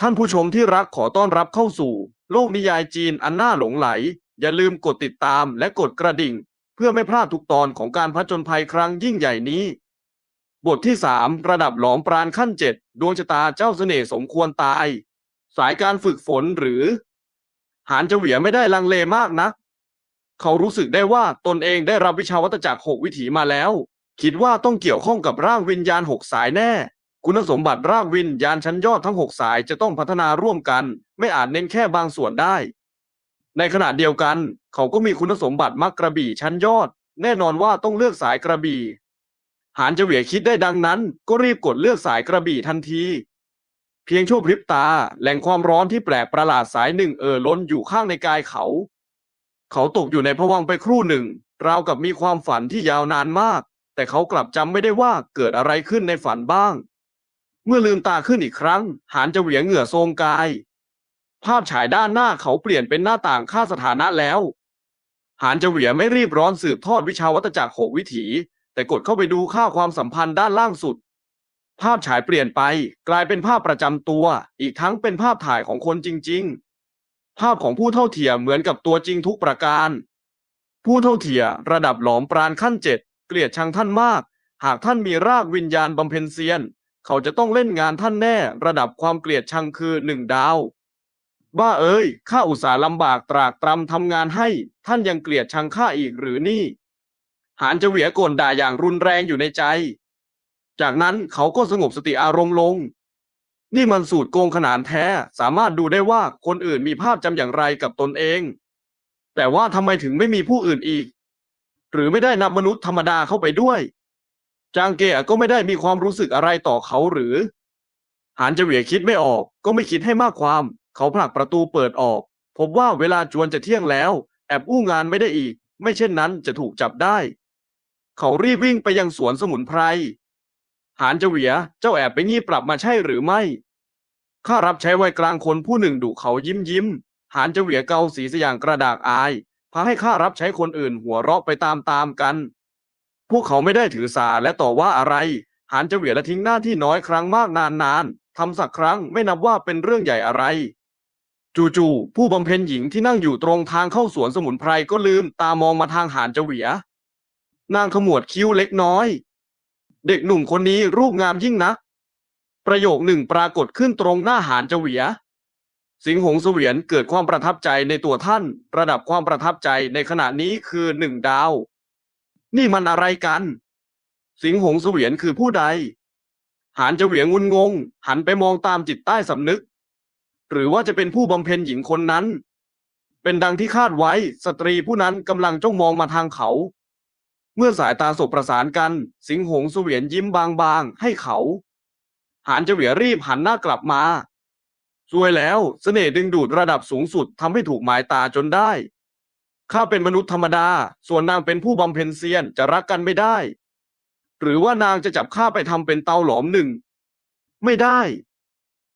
ท่านผู้ชมที่รักขอต้อนรับเข้าสู่ โลกนิยายจีนอันน่าหลงไหล อย่าลืมกดติดตามและกดกระดิ่ง เพื่อไม่พลาดทุกตอนของการผจญภัยครั้งยิ่งใหญ่นี้ บทที่ 3 ระดับหลอมปราณขั้นเจ็ดดวงชะตาเจ้าเสน่ห์สมควรตาย สายการฝึกฝนหรือ หานเจาเหวียไม่ได้ลังเลมากนัก เขารู้สึกได้ว่าตนเองได้รับวิชาวัตจักรหกวิถีมาแล้ว คิดว่าต้องเกี่ยวข้องกับร่างวิญญาณหกสายแน่ คุณสมบัติรางวิญญาณชั้นยอดทั้งหกสายจะต้องพัฒนาร่วมกัน ไม่อาจเน้นแค่บางส่วนได้ ในขณะเดียวกัน เขาก็มีคุณสมบัติมักกระบี่ชั้นยอด แน่นอนว่าต้องเลือกสายกระบี่ หานเจาเหวียคิดได้ดังนั้น ก็รีบกดเลือกสายกระบี่ทันที เพียงชั่วพริบตาแหล่งความร้อนที่แปลกประหลาดสายหนึ่งเอ่อล้นอยู่ข้างในกายเขา เขาตกอยู่ในภวังไปครู่หนึ่ง ราวกับมีความฝันที่ยาวนานมาก แต่เขากลับจำไม่ได้ว่าเกิดอะไรขึ้นในฝันบ้าง เมื่อลืมตาขึ้นอีกครั้ง หานจะเหวียงเหงื่อโทรมกาย ภาพฉายด้านหน้าเขาเปลี่ยนเป็นหน้าต่างค่าสถานะแล้ว หานจะเหวียไม่รีบร้อนสืบทอดวิชาวัตจักรหกวิถี แต่กดเข้าไปดูค่าความสัมพันธ์ด้านล่างสุด ภาพฉายเปลี่ยนไป กลายเป็นภาพประจำตัว อีกทั้งเป็นภาพถ่ายของคนจริง ๆ ภาพของผู้เท่าเทียมเหมือนกับตัวจริงทุกประการ ผู้เท่าเทียระดับหลอมปราณขั้นเจ็ดเกลียดชังท่านมาก หากท่านมีรากวิญญาณบำเพ็ญเซียน เขาจะต้องเล่นงานท่านแน่ ระดับความเกลียดชังคือหนึ่งดาวบ้าเอ้ย ข้าอุตส่าห์ลำบากตรากตรำทำงานให้ ท่านยังเกลียดชังข้าอีกหรือนี่ หานจะเหวียโกนด่าอย่างรุนแรงอยู่ในใจ จากนั้นเขาก็สงบสติอารมณ์ลง นี่มันสูตรโกงขนานแท้ สามารถดูได้ว่าคนอื่นมีภาพจำอย่างไรกับตนเอง แต่ว่าทำไมถึงไม่มีผู้อื่นอีก หรือไม่ได้นับมนุษย์ธรรมดาเข้าไปด้วย จางเกะก็ไม่ได้มีความรู้สึกอะไรต่อเขาหรือ หานจะเหวียคิดไม่ออก ก็ไม่คิดให้มากความ เขาผลักประตูเปิดออก พบว่าเวลาจวนจะเที่ยงแล้ว แอบอู้งานไม่ได้อีก ไม่เช่นนั้นจะถูกจับได้ เขารีบวิ่งไปยังสวนสมุนไพร หานจะเหวียเจ้าแอบไปงี้ปรับมาใช่หรือไม่ ข้ารับใช้ไว้กลางคนผู้หนึ่งดุเขายิ้มยิ้ม หานจะเหวียเกาสีสอย่างกระดากอายพาให้ข้ารับใช้คนอื่นหัวเราะไปตามตามๆกัน พวกเขาไม่ได้ถือสาและต่อว่าอะไร หานจะเหวียและทิ้งหน้าที่น้อยครั้งมากนานนานๆทำสักครั้งไม่นับว่าเป็นเรื่องใหญ่อะไร จู่ๆผู้บำเพ็ญหญิงที่นั่งอยู่ตรงทางเข้าสวนสมุนไพรก็ลืมตามองมาทางหานจะเหวีย นางขมวดคิ้วเล็กน้อย เด็กหนุ่มคนนี้รูปงามยิ่งนัก ประโยคหนึ่งปรากฏขึ้นตรงหน้าหานเจาเหวียสิงหงเสวียนเกิดความประทับใจในตัวท่าน ระดับความประทับใจในขณะนี้คือหนึ่งดาว นี่มันอะไรกัน สิงหงเสวียนคือผู้ใด หานจาเหวียงงุนงง หันไปมองตามจิตใต้สำนึก หรือว่าจะเป็นผู้บำเพ็ญหญิงคนนั้น เป็นดังที่คาดไว้สตรีผู้นั้นกำลังจ้องมองมาทางเขา เมื่อสายตาสบประสานกัน สิงหงเสวียนยิ้มบางๆ ให้เขา หานจาเหวียรีบหันหน้ากลับมาซวยแล้วเสน่ห์ดึงดูดระดับสูงสุดทำให้ถูกหมายตาจนได้ ข้าเป็นมนุษย์ธรรมดา ส่วนนางเป็นผู้บำเพ็ญเซียนจะรักกันไม่ได้ หรือว่านางจะจับข้าไปทำเป็นเตาหลอมหนึ่ง ไม่ได้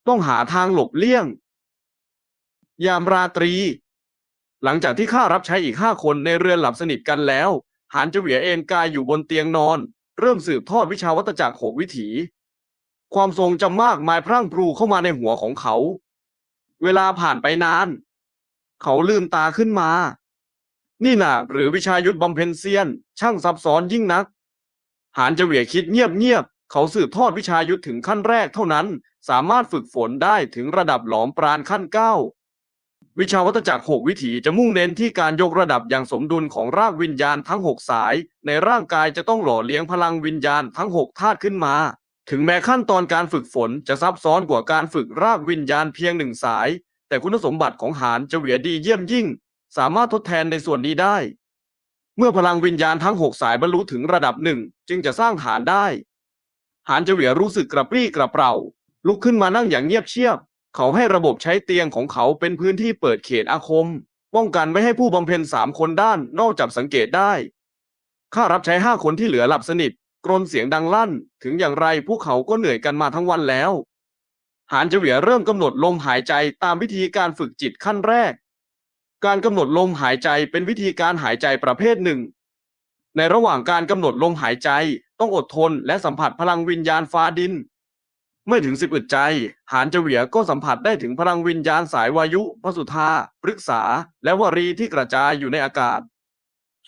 ต้องหาทางหลบเลี่ยง ยามราตรี หลังจากที่ข้ารับใช้อีกห้าคนในเรือนหลับสนิทกันแล้ว หานเจเหวียเอนกายอยู่บนเตียงนอน เริ่มสืบทอดวิชาวัตจักรหกวิถี ความทรงจำมากมายพรั่งพรูเข้ามาในหัวของเขา เวลาผ่านไปนาน เขาลืมตาขึ้นมา นี่น่ะ หรือวิชายุทธบำเพ็ญเซียน ช่างซับซ้อนยิ่งนัก หานเจาเหวียคิดเงียบๆเขาสืบทอดวิชายุทธถึงขั้นแรกเท่านั้น สามารถฝึกฝนได้ถึงระดับหลอมปราณขั้นเก้าวิชาวัตจักรหกวิถีจะมุ่งเน้นที่การยกระดับอย่างสมดุลของรากวิญญาณทั้งหกสาย ในร่างกายจะต้องหล่อเลี้ยงพลังวิญญาณทั้งหกธาตุขึ้นมา ถึงแม้ขั้นตอนการฝึกฝนจะซับซ้อนกว่าการฝึกรากวิญญาณเพียงหนึ่งสาย แต่คุณสมบัติของหานจะเหวียดีเยี่ยมยิ่ง สามารถทดแทนในส่วนนี้ได้ เมื่อพลังวิญญาณทั้งหกสายบรรลุถึงระดับหนึ่งจึงจะสร้างฐานได้ หานจเหวียรู้สึกกระปรี้กระเปร่า ลุกขึ้นมานั่งอย่างเงียบเชียบ เขาให้ระบบใช้เตียงของเขาเป็นพื้นที่เปิดเขตอาคม ป้องกันไม่ให้ผู้บำเพ็ญสามคนด้านนอกจับสังเกตได้ข้ารับใช้ห้าคนที่เหลือหลับสนิทกรนเสียงดังลั่น ถึงอย่างไรพวกเขาก็เหนื่อยกันมาทั้งวันแล้ว หานเจเหวียเริ่มกำหนดลมหายใจตามวิธีการฝึกจิตขั้นแรก การกำหนดลมหายใจเป็นวิธีการหายใจประเภทหนึ่ง ในระหว่างการกำหนดลมหายใจต้องอดทนและสัมผัสพลังวิญญาณฟ้าดินไม่ถึงสิบอึดใจ หานเจเหวียก็สัมผัสได้ถึงพลังวิญญาณสายวายุพระสุธาปรึกษา และวรีที่กระจายอยู่ในอากาศ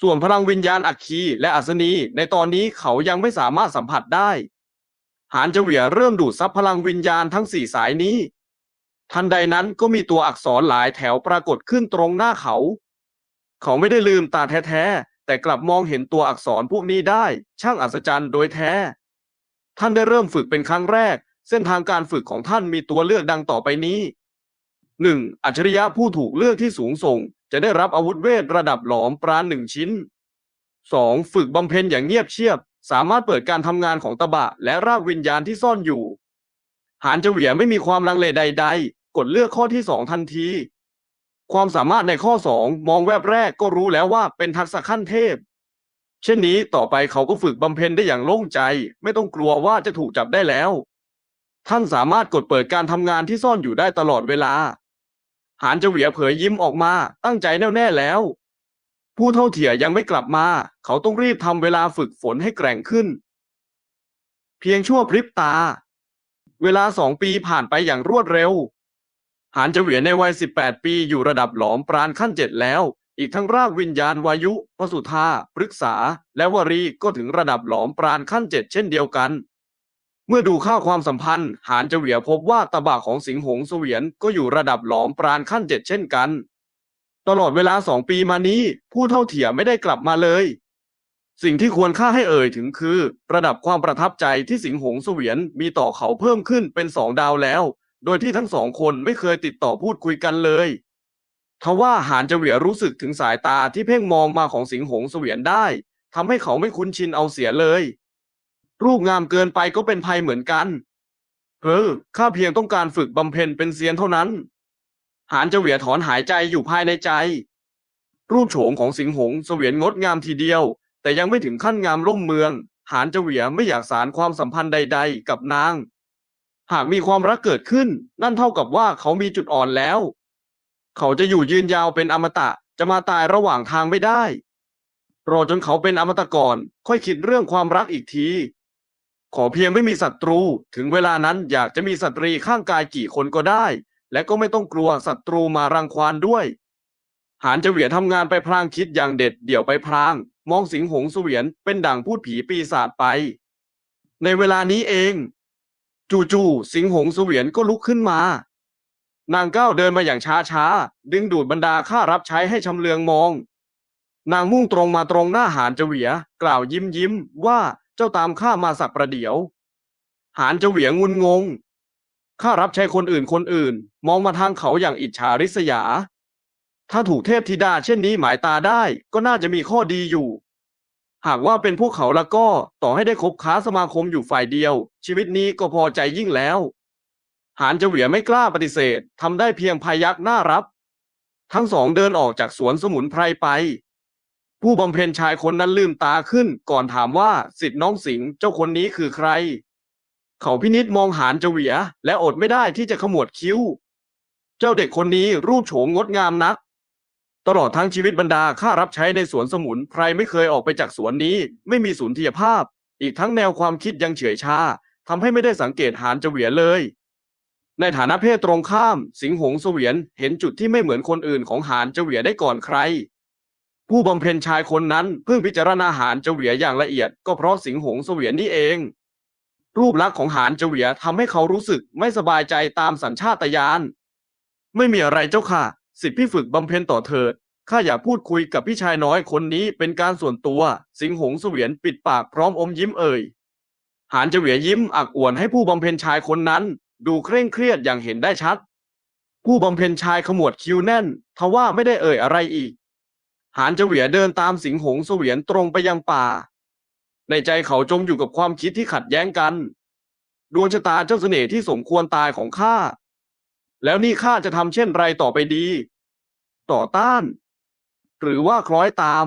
ส่วนพลังวิญญาณอัคคีและอัศนี ในตอนนี้เขายังไม่สามารถสัมผัสได้ หานเจเหวียเริ่มดูดซับพลังวิญญาณทั้งสี่สายนี้ ทันใดนั้นก็มีตัวอักษรหลายแถวปรากฏขึ้นตรงหน้าเขา เขาไม่ได้ลืมตาแท้ๆ แต่กลับมองเห็นตัวอักษรพวกนี้ได้ ช่างอัศจรรย์โดยแท้ ท่านได้เริ่มฝึกเป็นครั้งแรก เส้นทางการฝึกของท่านมีตัวเลือกดังต่อไปนี้ 1. อัจฉริยะผู้ถูกเลือกที่สูงส่ง จะได้รับอาวุธเวทระดับหลอมปราณหนึ่งชิ้น 2. ฝึกบำเพ็ญอย่างเงียบเชียบ สามารถเปิดการทำงานของตะบะ และรากวิญญาณที่ซ่อนอยู่ หานเจเหวียไม่มีความลังเลใดๆ กดเลือกข้อที่สองทันที ความสามารถในข้อสองมองแวบแรกก็รู้แล้วว่าเป็นทักษะขั้นเทพ เช่นนี้ต่อไปเขาก็ฝึกบำเพ็ญได้อย่างโล่งใจ ไม่ต้องกลัวว่าจะถูกจับได้แล้ว ท่านสามารถกดเปิดการทำงานที่ซ่อนอยู่ได้ตลอดเวลา หานเจเหวียเผยยิ้มออกมาตั้งใจแน่วแน่แล้ว ผู้เท่าเถี่ยยังไม่กลับมา เขาต้องรีบทำเวลาฝึกฝนให้แกร่งขึ้น เพียงชั่วพริบตาเวลาสองปีผ่านไปอย่างรวดเร็ว หานเจวียนในวัย 18 ปีอยู่ระดับหลอมปราณขั้นเจ็ดแล้ว อีกทั้งรากวิญญาณวายุพระสุธาปรึกษา และวรีก็ถึงระดับหลอมปราณขั้นเจ็ดเช่นเดียวกัน เมื่อดูค่าความสัมพันธ์ หานเจเหวียพบว่าตบะของสิงหงเสวียนก็อยู่ระดับหลอมปราณขั้นเจ็ดเช่นกัน ตลอดเวลาสองปีมานี้ ผู้เท่าเถียไม่ได้กลับมาเลย สิ่งที่ควรค่าให้เอ่ยถึงคือ ระดับความประทับใจที่สิงหงเสวียนมีต่อเขาเพิ่มขึ้นเป็นสองดาวแล้ว โดยที่ทั้งสองคนไม่เคยติดต่อพูดคุยกันเลยทว่าหานเจเหวียรู้สึกถึงสายตาที่เพ่งมองมาของสิงหงเสวียนได้ทำให้เขาไม่คุ้นชินเอาเสียเลย รูปงามเกินไปก็เป็นภัยเหมือนกันเฮ้อข้าเพียงต้องการฝึกบำเพ็ญเป็นเซียนเท่านั้น หานเจเหวียถอนหายใจอยู่ภายในใจ รูปโฉมของสิงหงเสวียนงดงามทีเดียว แต่ยังไม่ถึงขั้นงามร่มเมือง หานเจเหวียไม่อยากสารความสัมพันธ์ใด ๆ กับนาง หากมีความรักเกิดขึ้น นั่นเท่ากับว่าเขามีจุดอ่อนแล้ว เขาจะอยู่ยืนยาวเป็นอมตะจะมาตายระหว่างทางไม่ได้ รอจนเขาเป็นอมตะก่อน ค่อยคิดเรื่องความรักอีกที ขอเพียงไม่มีศัตรู ถึงเวลานั้นอยากจะมีสตรีข้างกายกี่คนก็ได้ และก็ไม่ต้องกลัวศัตรูมารังควานด้วย หานเจเหวียนทำงานไปพลางคิดอย่างเด็ดเดี่ยวไปพลาง มองสิงหงสเสวียนเป็นดั่งพูดผีปีศาจไป ในเวลานี้เอง จู่ๆสิงหงเสวียนก็ลุกขึ้นมา นางก้าวเดินมาอย่างช้าๆ ดึงดูดบรรดาข้ารับใช้ให้ชำเลืองมอง นางมุ่งตรงมาตรงหน้าหานเจเหวียกล่าวยิ้มยิ้มว่าเจ้าตามข้ามาสักประเดี๋ยว หานเจเหวียงุนงงข้ารับใช้คนอื่นคนอื่น มองมาทางเขาอย่างอิจฉาริษยา ถ้าถูกเทพธิดาเช่นนี้หมายตาได้ก็น่าจะมีข้อดีอยู่ หากว่าเป็นพวกเขาแล้วก็ต่อให้ได้คบค้าสมาคมอยู่ฝ่ายเดียว ชีวิตนี้ก็พอใจยิ่งแล้ว หานเจเหวียไม่กล้าปฏิเสธทำได้เพียงพายักหน้ารับ ทั้งสองเดินออกจากสวนสมุนไพรไป ผู้บำเพ็ญชายคนนั้นลืมตาขึ้น ก่อนถามว่าสิทธิ์น้องสิงห์เจ้าคนนี้คือใคร เขาพินิษมองหานเจเหวียและอดไม่ได้ที่จะขมวดคิ้ว เจ้าเด็กคนนี้รูปโฉมงดงามนัก ตลอดทั้งชีวิตบรรดาข้ารับใช้ในสวนสมุนไพรไม่เคยออกไปจากสวนนี้ ไม่มีสุนทรียภาพ อีกทั้งแนวความคิดยังเฉื่อยชาทำให้ไม่ได้สังเกตหานเจเหวียเลย ในฐานะเพศตรงข้าม สิงหงเสวียนเห็นจุดที่ไม่เหมือนคนอื่นของหานเจเหวียได้ก่อนใคร ผู้บำเพ็ญชายคนนั้นเพิ่งพิจารณาหานเจเหวียอย่างละเอียดก็เพราะสิงหงเสวียนนี่เอง รูปลักษณ์ของหานเจเหวียทำให้เขารู้สึกไม่สบายใจตามสัญชาตญาณไม่มีอะไรเจ้าค่ะ สิทธิพี่ฝึกบำเพ็ญต่อเถิดข้าอยากพูดคุยกับพี่ชายน้อยคนนี้เป็นการส่วนตัว สิงหงเสวียนปิดปากพร้อมอมยิ้มเอ่ย หานเจเหวียยิ้มอักอวนให้ผู้บำเพ็ญชายคนนั้น ดูเคร่งเครียดอย่างเห็นได้ชัด ผู้บำเพ็ญชายขมวดคิ้วแน่นทว่าไม่ได้เอ่ยอะไรอีก หานเจเหวียเดินตามสิงหงเสวียนตรงไปยังป่า ในใจเขาจมอยู่กับความคิดที่ขัดแย้งกัน ดวงชะตาเจ้าเสน่ห์ที่สมควรตายของข้า แล้วนี่ข้าจะทำเช่นไรต่อไปดี ต่อต้าน หรือว่าคล้อยตาม